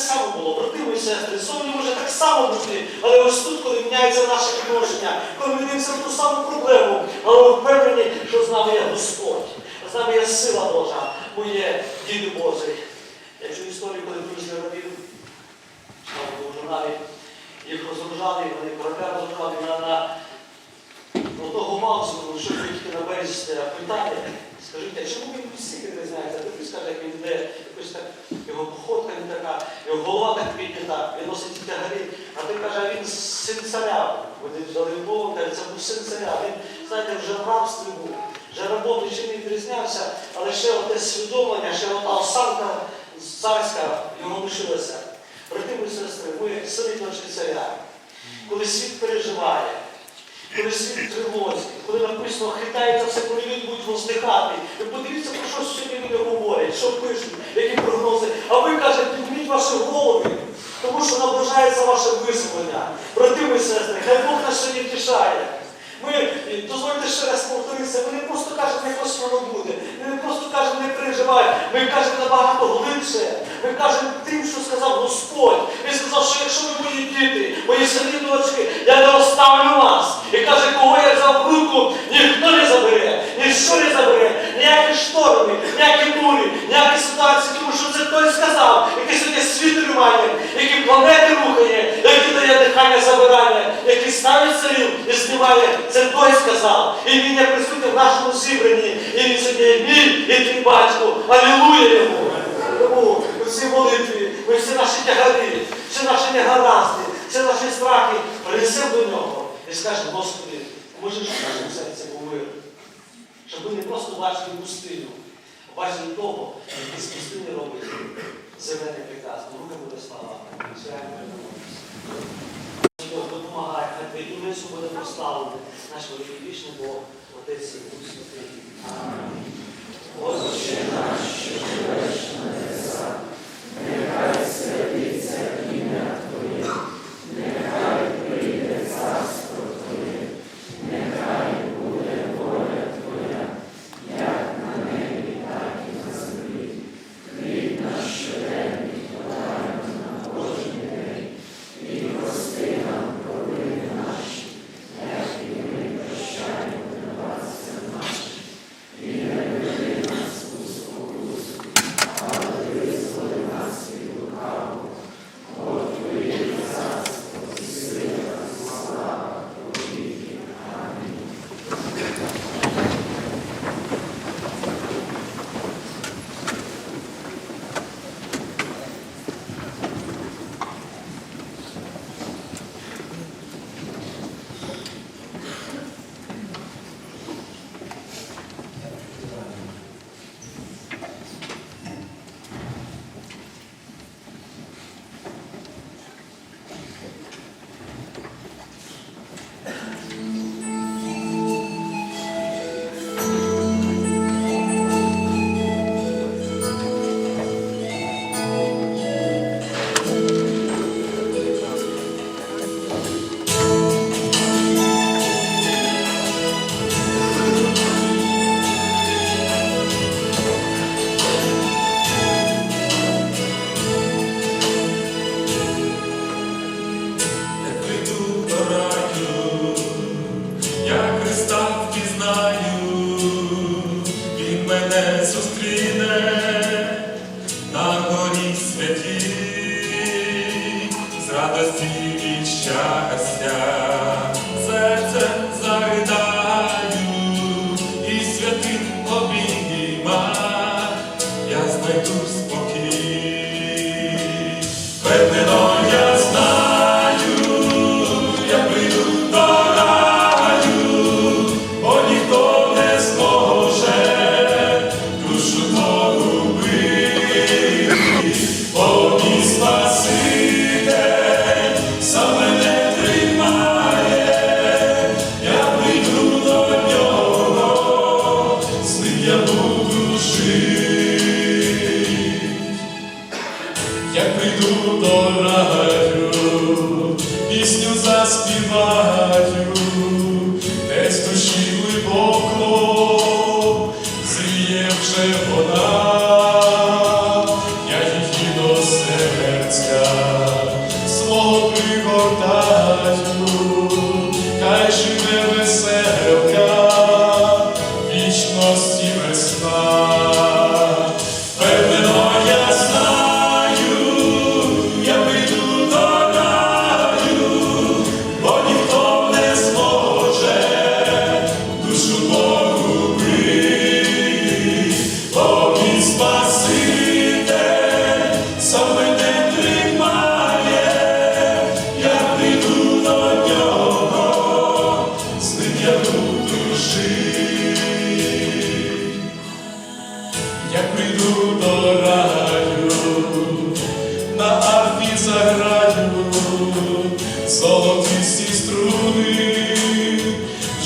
само було, брати мої сестри, зовні може так само бути, але ось тут, коли міняється наше відношення, коли ми дивимося на ту саму проблему, але впевнені, що з нами є Господь, з нами є сила Божа, бо є діти Божий. Якщо історію, коли слава Богу, в журналі, їх розгружали, вони корабля розгружали на, того максимуму, що тільки на березі стояв. Питання, скажіть, а чому він стільки не знається? Ти скаже, як він йде, якось так, його походка не така, його голова так піднята, він носить тягарі. А ти каже, він син царя. Вони взяли Бога, каже, це був син царя. Він, знаєте, вже в рабстві був, вже роботи чим не відрізнявся, але ще оте свідомлення, ще ота осанка царська його лишилася. Брати мої сестри, ви як сини дочі царя, коли світ переживає, коли світ в тривозі, коли написано хитається все, коли люди будуть воздихати. Ви подивіться, про що сьогодні люди говорять, що пишуть, які прогнози. А ви кажете, підніміть ваші голови, тому що наближається ваше визволення. Брати мої сестри, хай Бог нас сьогодні втішає. Ми, дозвольте ще раз повторитися, ми не просто кажемо, як ось воно буде. Ми не просто кажемо, не переживай. Ми кажемо набагато глибше. Ми кажемо тим, що сказав Господь. Він сказав, що якщо ви мої діти, мої сини дочки, я не оставлю вас. І каже, кого я взяв в руку, ніхто не забере, ніщо не забере, ніякі шторми, ніякі бурі, ніякі ситуації, тому що це той сказав, який сьогодні світ тримає, який планети рухає, який дає забирання, який ставить царів і знімає, це той сказав. І він є присутній в нашому зібранні. І він сьогодні мій, і твій батько. Алілуя йому! Тому всі молитві, ми всі наші тягарі, всі наші негаразди, всі наші страхи принесемо до нього і скажемо, Господи, може, що нашому серці був. Щоб ми не просто бачили пустиню, а бачили того, який з пустині робить зелений приказ. Рука буде слава. Свяємо ми допомагає, хай твоє ім'я буде прославлене. Наш великий вічний Бог, радості і щастя, серце заридаю і святим обійма, я знайду спокій.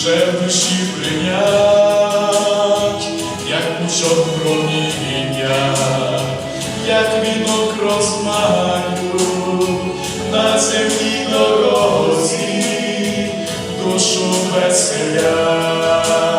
Шепнеші принять, як пучок проміння, як вінок розмаю на землі дорозі, душу веселя.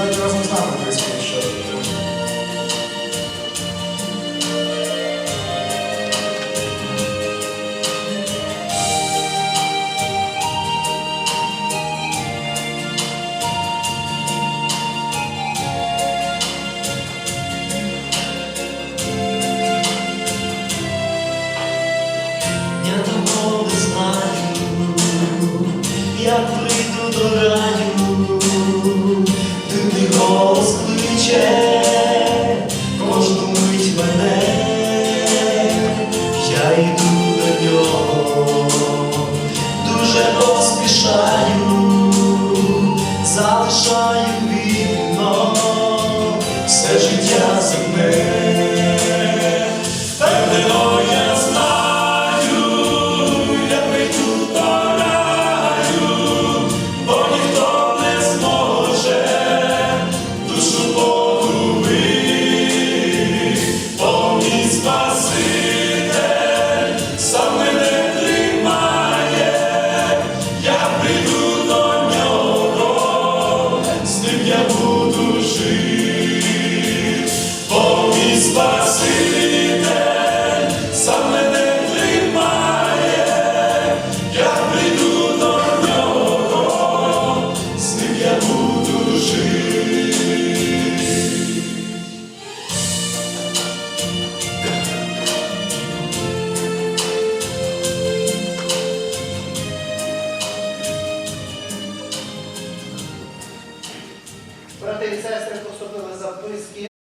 Enjoy yourself just with this show. Знаю вільно все життя земне.